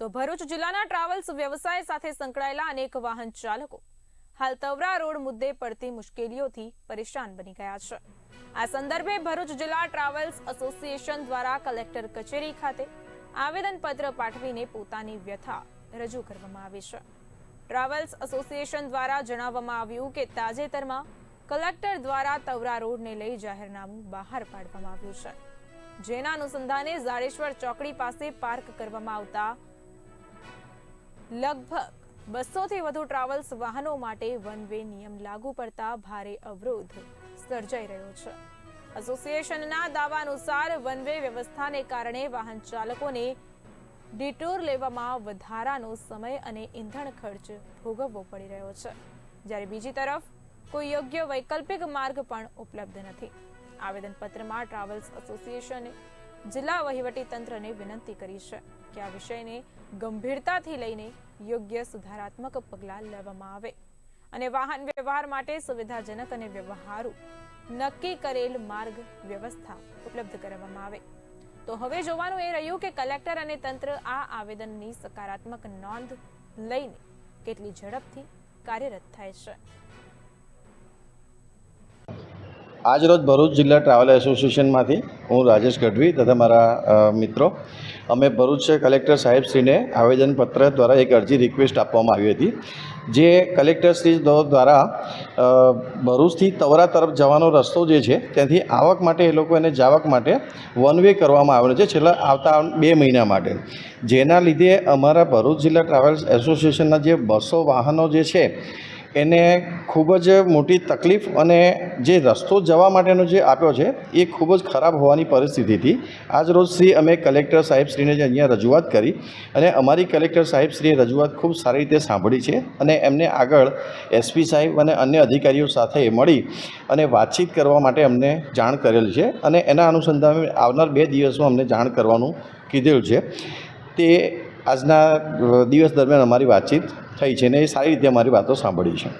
તો ભરૂચ જિલ્લાના ટ્રાવેલ્સ વ્યવસાય સાથે સંકળાયેલા અનેક વાહન ચાલકો હાલ તવરા રોડ મુદ્દે પડતી મુશ્કેલીઓથી પરેશાન બની ગયા છે. આ સંદર્ભે ભરૂચ જિલ્લા ટ્રાવેલ્સ એસોસિએશન દ્વારા કલેક્ટર કચેરી ખાતે આવેદનપત્ર પાઠવીને પોતાની વ્યથા રજૂ કરવામાં આવી છે. ટ્રાવેલ્સ એસોસિએશન દ્વારા જણાવવામાં આવ્યું કે તાજેતરમાં કલેક્ટર દ્વારા તવરા રોડને લઈ જાહેરનામું બહાર પાડવામાં આવ્યું છે. જેના અનુસંધાને જાડેશ્વર ચોકડી પાસે પાર્ક કરવામાં આવતા લગભગ બસોથી વધુ ટ્રાવેલ્સ વાહનો માટે વન વે નિયમ લાગુ પડતા ભારે અવરોધ સર્જાઈ રહ્યો છે. એસોસિએશનના દાવા અનુસાર વન વે વ્યવસ્થાને કારણે વાહન ચાલકોને ડિટોર લેવામાં વધારાનો સમય અને ઈંધણ ખર્ચ ભોગવવો પડી રહ્યો છે. જ્યારે બીજી તરફ, કોઈ યોગ્ય વૈકલ્પિક માર્ગ પણ ઉપલબ્ધ નથી. આવેદનપત્રમાં ટ્રાવેલ્સ એસોસિએશને જિલ્લા વહીવટી તંત્રને વિનંતી કરી છે કે આ વિષયને ગંભીરતાથી લઈને યોગ્ય સુધારાત્મક પગલાં લેવામાં આવે. અને વાહન વ્યવહાર માટે સુવિધાજનક અને વ્યવહારુ નક્કી કરેલ માર્ગ વ્યવસ્થા ઉપલબ્ધ કરવામાં આવે. તો હવે જોવાનું એ રહ્યું કે કલેક્ટર અને તંત્ર આ આવેદનની સકારાત્મક નોંધ લઈને કેટલી ઝડપથી કાર્યરત થાય છે. આજરોજ ભરૂચ જિલ્લા ટ્રાવેલ એસોસિએશનમાંથી હું રાજેશ ગઢવી તથા મારા મિત્રો. અમે ભરૂચ કલેક્ટર સાહેબશ્રીને આવેદનપત્ર દ્વારા એક અરજી રિક્વેસ્ટ આપવામાં આવી હતી. જે કલેક્ટરશ્રી દ્વારા ભરૂચથી તવરા તરફ જવાનો રસ્તો જે છે, ત્યાંથી આવક માટે એ લોકો એને જાવક માટે વન વે કરવામાં આવેલો છે, છેલ્લા આવતા બે મહિના માટે. જેના લીધે અમારા ભરૂચ જિલ્લા ટ્રાવેલ્સ એસોસિએશનના જે બસો વાહનો જે છે એને ખૂબ જ મોટી તકલીફ અને જે રસ્તો જવા માટેનો જે આપ્યો છે, એ ખૂબ જ ખરાબ હોવાની પરિસ્થિતિથી આજ રોજ શ્રી અમે કલેક્ટર સાહેબશ્રીને જે અહીંયા રજૂઆત કરી અને અમારી કલેક્ટર સાહેબશ્રીએ રજૂઆત ખૂબ સારી રીતે સાંભળી છે અને એમને આગળ એસપી સાહેબ અને અન્ય અધિકારીઓ સાથે મળી અને વાતચીત કરવા માટે અમને જાણ કરેલ છે અને એના અનુસંધાને આવનાર બે દિવસમાં અમને જાણ કરવાનું કીધેલું છે. તે આજના દિવસ દરમિયાન અમારી વાતચીત થઈ છે ને એ સારી રીતે અમારી વાતો સાંભળી છે.